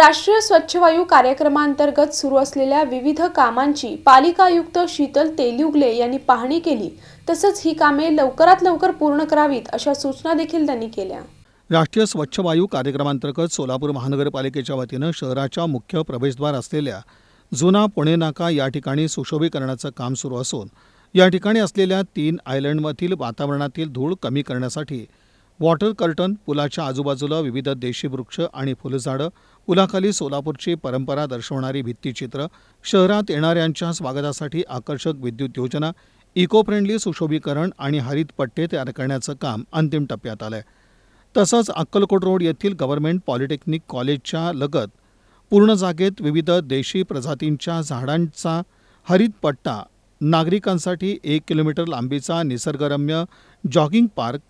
राष्ट्रीय स्वच्छ वायू कार्यक्रमांतर्गत सुरू असलेल्या विविध कामांची पालिका आयुक्त शीतल तेलुगले यांनी पाहणी केली. तसंच ही कामे लवकरात लवकर पूर्ण करावीत अशा सूचना देखील त्यांनी केल्या. राष्ट्रीय स्वच्छ वायू कार्यक्रमांतर्गत सोलापूर महानगरपालिकेच्या वतीनं शहराच्या मुख्य प्रवेशद्वार असलेल्या जुना पुणे नाका या ठिकाणी सुशोभीकरणाचं काम सुरू असून या ठिकाणी असलेल्या तीन आयलंडमधील वातावरणातील धूळ कमी करण्यासाठी वॉटर कर्टन पुलाच्या आजूबाजूला विविध देशी वृक्ष आणि फुलझाडं पुलाखाली सोलापूरची परंपरा दर्शवणारी भित्तीचित्र शहरात येणाऱ्यांच्या स्वागतासाठी आकर्षक विद्युत योजना इको फ्रेंडली सुशोभीकरण आणि हरित पट्टे तयार करण्याचं काम अंतिम टप्प्यात आलं आहे तसंच अक्कलकोट रोड येथील गव्हर्नमेंट पॉलिटेक्निक कॉलेजच्या लगत पूर्ण जागेत विविध देशी प्रजातींच्या झाडांचा हरित पट्टा नागरिकांसाठी एक किलोमीटर लांबीचा निसर्गरम्य जॉगिंग पार्क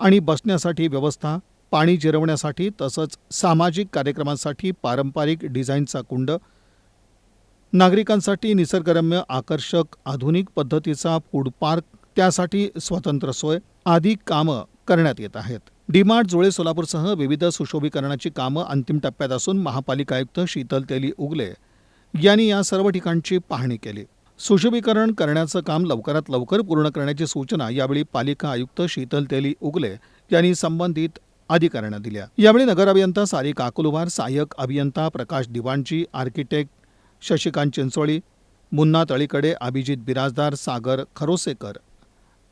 आणि बसण्यासाठी व्यवस्था पाणी जिरवण्यासाठी तसंच सामाजिक कार्यक्रमांसाठी पारंपरिक डिझाईनचा कुंड नागरिकांसाठी निसर्गरम्य आकर्षक आधुनिक पद्धतीचा फूड पार्क त्यासाठी स्वतंत्र सोय आदी कामं करण्यात येत आहेत. डीमार्ट जुळे सोलापूरसह विविध सुशोभीकरणाची कामं अंतिम टप्प्यात असून महापालिका आयुक्त शीतल तेली उगले यांनी या सर्व ठिकाणची पाहणी केली. सुशोभीकरण करण्याचं काम लवकरात लवकर पूर्ण करण्याची सूचना यावेळी पालिका आयुक्त शीतल तेली उगले यांनी संबंधित अधिकाऱ्यांना दिल्या. यावेळी नगर अभियंता सारी काकुलवार सहाय्यक अभियंता प्रकाश दिवाणजी आर्किटेक्ट शशिकांत चिंचोळी मुन्ना तळीकडे अभिजित बिराजदार सागर खरोसेकर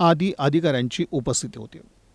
आदी अधिकाऱ्यांची उपस्थिती होती.